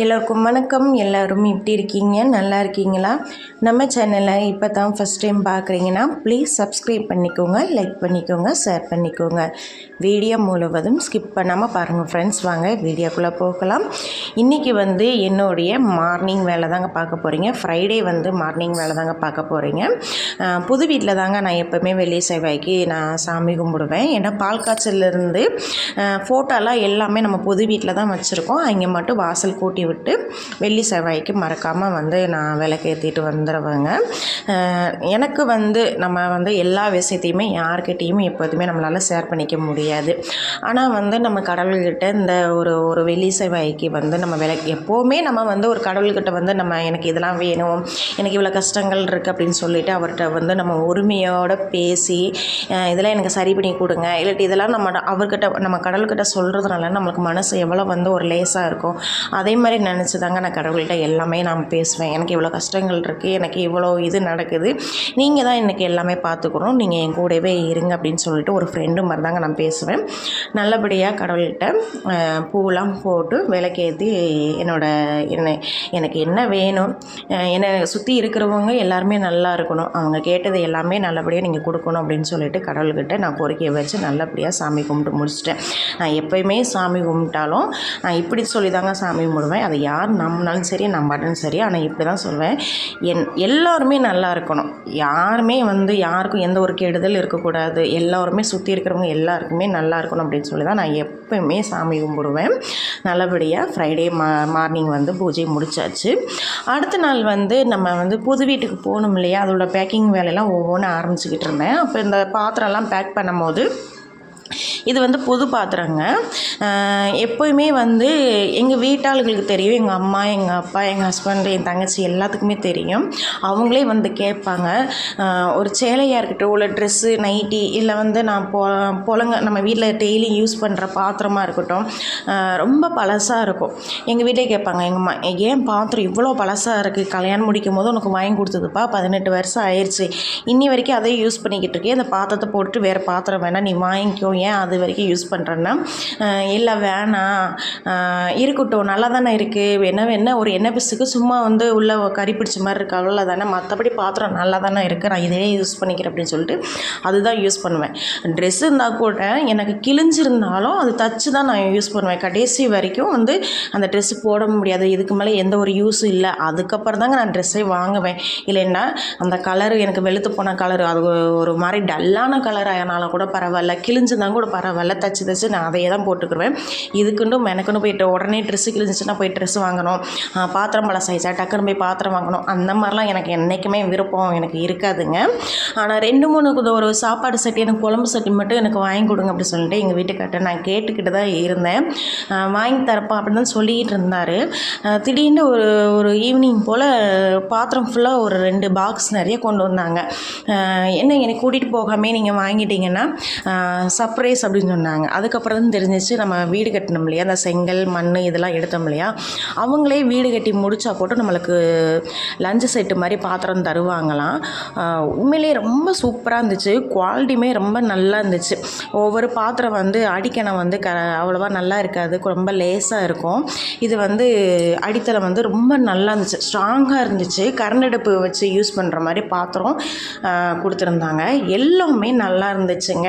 எல்லோருக்கும் வணக்கம். எல்லோரும் எப்படி இருக்கீங்க? நல்லா இருக்கீங்களா? நம்ம சேனலை இப்போ தான் ஃபஸ்ட் டைம் பார்க்குறீங்கன்னா ப்ளீஸ் சப்ஸ்கிரைப் பண்ணிக்கோங்க லைக் பண்ணிக்கோங்க ஷேர் பண்ணிக்கோங்க. வீடியோ முழுவதும் ஸ்கிப் பண்ணாமல் பாருங்கள் ஃப்ரெண்ட்ஸ் வாங்க வீடியோக்குள்ளே போகலாம். இன்றைக்கி வந்து என்னுடைய மார்னிங் வேலை தாங்க பார்க்க போகிறீங்க ஃப்ரைடே வந்து மார்னிங் வேலை தாங்க பார்க்க போகிறீங்க புது வீட்டில் தாங்க நான் எப்போவுமே வெள்ளி செவ்வாய்க்கு நான் சாமி கும்பிடுவேன். ஏன்னா பால் காய்ச்சல்லேருந்து ஃபோட்டோலாம் எல்லாமே நம்ம புது வீட்டில் தான் வச்சுருக்கோம். அங்கே மட்டும் வாசல் கூட்டி விட்டு வெள்ளி செவ்வாய்க்கு மறக்காமல் வந்து நான் விளக்கேற்றிட்டு வந்துடுவேங்க எனக்கு வந்து நம்ம வந்து எல்லா விஷயத்தையுமே யார்கிட்டேயுமே எப்போதுமே நம்மளால் ஷேர் பண்ணிக்க முடியாது. ஆனால் வந்து நம்ம கடவுள்கிட்ட இந்த ஒரு ஒரு வெள்ளி செவ்வாய்க்கு வந்து நம்ம விளக்கு எப்போவுமே நம்ம வந்து ஒரு கடவுள்கிட்ட வந்து நம்ம எனக்கு இதெல்லாம் வேணும் எனக்கு இவ்வளோ கஷ்டங்கள் இருக்குது அப்படின்னு சொல்லிட்டு அவர்கிட்ட வந்து நம்ம உரிமையோடு பேசி இதெல்லாம் எனக்கு சரி பண்ணி கொடுங்க. இல்லாட்டி இதெல்லாம் நம்ம அவர்கிட்ட நம்ம கடவுள்கிட்ட சொல்கிறதுனால நம்மளுக்கு மனசு எவ்வளோ வந்து ஒரு லேசாக இருக்கும். அதே மாதிரி நினச்சி தாங்க நான் கடவுள்கிட்ட எல்லாமே நான் பேசுவேன். எனக்கு இவ்வளோ கஷ்டங்கள் இருக்குது எனக்கு இவ்வளோ இது நடக்குது. நீங்கள் தான் எனக்கு எல்லாமே பார்த்துக்கணும் நீங்கள் என் கூடவே இருங்க அப்படின்னு சொல்லிட்டு ஒரு ஃப்ரெண்டு மாதிரி தாங்க நான் பேசுவேன். நல்லபடியாக கடவுள்கிட்ட பூலாம் போட்டு விளக்கேற்றி என்னோட என்ன எனக்கு என்ன வேணும் என்னை சுற்றி இருக்கிறவங்க எல்லாருமே நல்லா இருக்கணும். அவங்க கேட்டது எல்லாமே நல்லபடியாக நீங்கள் கொடுக்கணும் அப்படின்னு சொல்லிட்டு கடவுள்கிட்ட நான் கோரிக்கையை வச்சு நல்லபடியாக சாமி கும்பிட்டு முடிச்சிட்டேன். நான் எப்பயுமே சாமி கும்பிட்டாலும் நான் இப்படி சொல்லி தாங்க சாமி கும்பிடுவேன். அதை யார் நம்பினாலும் சரி நம்பாட்டாலும் சரி ஆனால் இப்படி தான் சொல்வேன். என் எல்லோருமே நல்லா இருக்கணும். யாருமே வந்து யாருக்கும் எந்த ஒரு கெடுதல் இருக்கக்கூடாது. எல்லோருமே சுற்றி இருக்கிறவங்க எல்லாருக்குமே நல்லா இருக்கணும் அப்படின்னு சொல்லி தான் நான் எப்பயுமே சாமி கும்பிடுவேன். நல்லபடியாக ஃப்ரைடே மா மார்னிங் வந்து பூஜை முடிச்சாச்சு. அடுத்த நாள் வந்து நம்ம வந்து புது வீட்டுக்கு போகணும் இல்லையா? அதோட பேக்கிங் வேலையெல்லாம் ஒவ்வொன்றும் ஆரம்பிச்சுக்கிட்டு இருந்தேன். அப்போ இந்த பாத்திரம்லாம் பேக் பண்ணும்போது இது வந்து புது பாத்திரங்க. எப்போயுமே வந்து எங்கள் வீட்டாளுகளுக்கு தெரியும். எங்கள் அம்மா எங்கள் அப்பா எங்கள் ஹஸ்பண்ட் என் தங்கச்சி எல்லாத்துக்குமே தெரியும். அவங்களே வந்து கேட்பாங்க. ஒரு சேலையாக இருக்கட்டும் இல்லை ட்ரெஸ்ஸு நைட்டி இல்லை வந்து நான் பொ புலங்க நம்ம வீட்டில் டெய்லி யூஸ் பண்ணுற பாத்திரமாக இருக்கட்டும் ரொம்ப பழசாக இருக்கும். எங்கள் வீட்டே கேட்பாங்க எங்கள் அம்மா ஏன் பாத்திரம் இவ்வளோ பழசாக இருக்குது கல்யாணம் முடிக்கும் போது உனக்கு வாங்கி கொடுத்ததுப்பா? பதினெட்டு வருஷம் ஆயிடுச்சு இன்னி வரைக்கும் அதே யூஸ் பண்ணிக்கிட்டு இருக்கே அந்த பாத்திரத்தை போட்டுட்டு வேறு பாத்திரம் வேணால் நீ வாங்கிக்கோ. ஏன் அது அது வரைக்கும் யூஸ் பண்ணுறேன்னா இல்லை வேணாம் இருக்கட்டும் நல்லா தானே இருக்குது என்ன என்ன ஒரு எண்ணெய் பிசுக்கு சும்மா வந்து உள்ள கறி பிடிச்ச மாதிரி இருக்கு அவ்வளோ தானே மற்றபடி பாத்திரம் நல்லா தானே இருக்குது நான் இதே யூஸ் பண்ணிக்கிறேன் அப்படின்னு சொல்லிட்டு அதுதான் யூஸ் பண்ணுவேன். ட்ரெஸ் இருந்தால் கூட எனக்கு கிழிஞ்சிருந்தாலும் அது தச்சு தான் நான் யூஸ் பண்ணுவேன். கடைசி வரைக்கும் வந்து அந்த ட்ரெஸ்ஸு போட முடியாது. இதுக்கு மேலே எந்த ஒரு யூஸும் இல்லை. அதுக்கப்புறம் தாங்க நான் ட்ரெஸ்ஸே வாங்குவேன். இல்லைன்னா அந்த கலர் எனக்கு வெளுத்து போன கலரு அது ஒரு மாதிரி டல்லான கலர் ஆனாலும் கூட பரவாயில்ல. கிழிஞ்சிருந்தாலும் கூட பரவாயில்ல. தச்சு தச்சு நான் அதையே தான் போட்டுக்கிடுவேன் இதுக்குன்னு எனக்குன்னு போயிட்டு உடனே ட்ரெஸ்ஸு கிழிஞ்சிச்சுன்னா போய் ட்ரெஸ் வாங்கணும். பாத்திரம் பழசாயிச்சா டக்குன்னு போய் பாத்திரம் வாங்கணும். அந்த மாதிரிலாம் எனக்கு என்றைக்குமே விருப்பம் எனக்கு இருக்காதுங்க. ஆனால் ரெண்டு மூணு ஒரு சாப்பாடு சட்டி எனக்கு குழம்பு சட்டி மட்டும் எனக்கு வாங்கி கொடுங்க அப்படி சொல்லிட்டு எங்கள் வீட்டுக்கிட்ட நான் கேட்டுக்கிட்டு தான் இருந்தேன். வாங்கி தரப்பா அப்படின்னு தான் சொல்லிக்கிட்டு இருந்தார். திடீர்னு ஒரு ஒரு ஈவினிங் போல் பாத்திரம் ஃபுல்லாக ஒரு ரெண்டு பாக்ஸ் நிறைய கொண்டு வந்தாங்க. என்ன என்னை கூட்டிகிட்டு போகாமே நீங்கள் வாங்கிட்டீங்கன்னா சர்ப்ரைஸ் அப்படின்னு சொன்னாங்க. அதுக்கப்புறம் தான் தெரிஞ்சிச்சு நம்ம வீடு கட்டணும் இல்லையா? அந்த செங்கல் மண் இதெல்லாம் எடுத்தோம் இல்லையா? அவங்களே வீடு கட்டி முடித்தா போட்டு நம்மளுக்கு லஞ்சு செட்டு மாதிரி பாத்திரம் தருவாங்களாம். உண்மையிலேயே ரொம்ப சூப்பராக இருந்துச்சு. குவாலிட்டியுமே ரொம்ப நல்லா இருந்துச்சு. ஒவ்வொரு பாத்திரம் வந்து அடிக்கணம் வந்து க அவ்வளோவா நல்லா இருக்காது. ரொம்ப லேசாக இருக்கும். இது வந்து அடித்தளம் வந்து ரொம்ப நல்லா இருந்துச்சு. ஸ்ட்ராங்காக இருந்துச்சு. கரண்ட் அடுப்பு வச்சு யூஸ் பண்ணுற மாதிரி பாத்திரம் கொடுத்துருந்தாங்க. எல்லாமே நல்லா இருந்துச்சுங்க.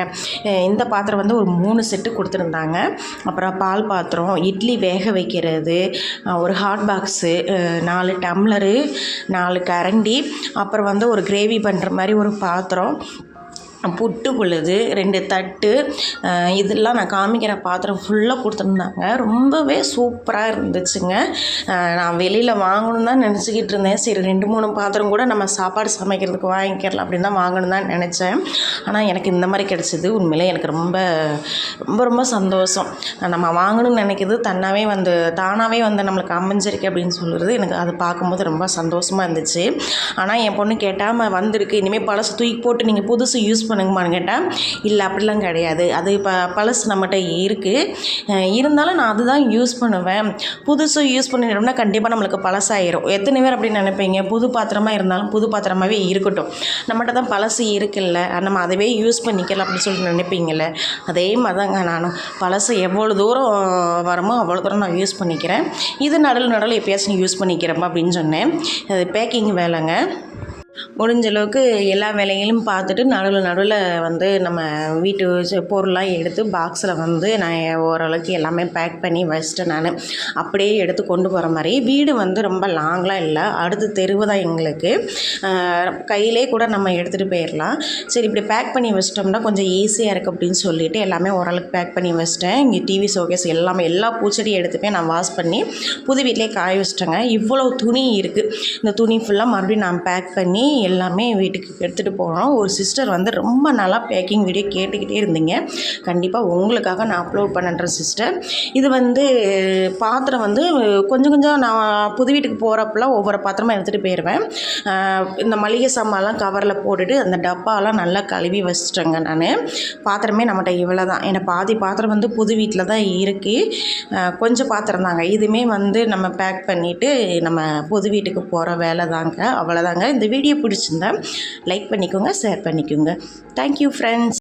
இந்த பாத்திரம் வந்து ஒரு மூணு செட்டு கொடுத்துருந்தாங்க. அப்புறம் பால் பாத்திரம் இட்லி வேக வைக்கிறது ஒரு ஹாட் பாக்ஸு நாலு டம்ளரு நாலு கரண்டி அப்புறம் வந்து ஒரு கிரேவி பண்ணுற மாதிரி ஒரு பாத்திரம் புட்டு பொழுது ரெண்டு தட்டு இதெல்லாம் நான் காமிக்கிற பாத்திரம் ஃபுல்லாக கொடுத்துருந்தாங்க. ரொம்பவே சூப்பராக இருந்துச்சுங்க. நான் வெளியில் வாங்கணும் தான் நினச்சிக்கிட்டு இருந்தேன். சரி ரெண்டு மூணு பாத்திரம் கூட நம்ம சாப்பாடு சமைக்கிறதுக்கு வாங்கிக்கலாம் அப்படின்னு தான் வாங்கணும் தான் நினச்சேன். ஆனால் எனக்கு இந்த மாதிரி கிடச்சிது உண்மையிலே எனக்கு ரொம்ப ரொம்ப ரொம்ப சந்தோஷம். நம்ம வாங்கணும்னு நினைக்கிறது தன்னாவே வந்து தானாகவே வந்து நம்மளுக்கு அமைஞ்சிருக்கு அப்படின்னு சொல்கிறது எனக்கு அது பார்க்கும்போது ரொம்ப சந்தோஷமாக இருந்துச்சு. ஆனால் என் பொண்ணு கேட்டாமல் வந்திருக்கு. இனிமேல் பழசு தூக்கி போட்டு நீங்கள் புதுசு யூஸ் பண்ணுங்கம்மான்னு கேட்டால் இல்லை அப்படிலாம் கிடையாது. அது இப்போ பழசு நம்மகிட்ட இருக்குது இருந்தாலும் நான் அதுதான் யூஸ் பண்ணுவேன். புதுசு யூஸ் பண்ணிட்டோம்னா கண்டிப்பாக நம்மளுக்கு பழசாயிரும். எத்தனை பேர் அப்படி நினைப்பீங்க? புது பாத்திரமாக இருந்தாலும் புது பாத்திரமாகவே இருக்கட்டும். நம்மகிட்ட தான் பழசு இருக்குல்ல. நம்ம அதவே யூஸ் பண்ணிக்கலாம் அப்படின்னு சொல்லிட்டு நினைப்பீங்கள்ல அதே மாதிரி தாங்க நானும். பழசு எவ்வளோ தூரம் வரமோ அவ்வளோ தூரம் நான் யூஸ் பண்ணிக்கிறேன். இது நடுவில் நடுவில் எப்பயாச்சும் யூஸ் பண்ணிக்கிறேன் அப்படின்னு சொன்னேன். அது பேக்கிங் வேலைங்க. முடிஞ்ச அளவுக்கு எல்லா வேலைகளும் பார்த்துட்டு நடுவில் நடுவில் வந்து நம்ம வீட்டு பொருள்லாம் எடுத்து பாக்ஸில் வந்து நான் ஓரளவுக்கு எல்லாமே பேக் பண்ணி வச்சிட்டேன் நான். அப்படியே எடுத்து கொண்டு போகிற மாதிரி. வீடு வந்து ரொம்ப லாங்லாம் இல்லை. அடுத்து தெருவு தான் எங்களுக்கு. கையிலே கூட நம்ம எடுத்துகிட்டு போயிடலாம் சரி இப்படி பேக் பண்ணி வச்சிட்டோம்னா கொஞ்சம் ஈஸியாக இருக்குது அப்படின்னு சொல்லிட்டு எல்லாமே ஓரளவுக்கு பேக் பண்ணி வச்சிட்டேன். இங்கே டிவி ஷோகேஸ் எல்லாமே எல்லா பூச்செடியும் எடுத்து போய் நான் வாஷ் பண்ணி புது வீட்டிலே காய வச்சிட்டேங்க. இவ்வளோ துணி இருக்குது இந்த துணி ஃபுல்லாக மறுபடியும் நான் பேக் பண்ணி எல்லாமே வீட்டுக்கு எடுத்துகிட்டு போனோம். ஒரு சிஸ்டர் வந்து ரொம்ப நாளாக பேக்கிங் வீடியோ கேட்டுக்கிட்டே இருந்தீங்க. கண்டிப்பாக உங்களுக்காக நான் அப்லோட் பண்ணுறேன் சிஸ்டர் இது வந்து பாத்திரம் வந்து கொஞ்சம் கொஞ்சம் நான் புது வீட்டுக்கு போகிறப்பெல்லாம் ஒவ்வொரு பாத்திரமா எடுத்துகிட்டு போயிடுவேன் இந்த மளிகை சாமான்லாம் கவரில் போட்டுட்டு அந்த டப்பாலாம் நல்லா கழுவி வச்சிட்டேங்க நான். பாத்திரமே நம்மகிட்ட இவ்வளோ தான் ஏன்னா பாதி பாத்திரம் வந்து புது வீட்டில் தான் இருக்குது கொஞ்சம் பாத்திரம் தாங்க. இதுவுமே வந்து நம்ம பேக் பண்ணிவிட்டு நம்ம புது வீட்டுக்கு போகிற வேலை தாங்க. அவ்வளோதாங்க இந்த வீடியோ பிடிச்சிருந்தா லைக் பண்ணிக்கோங்க ஷேர் பண்ணிக்கோங்க. Thank you friends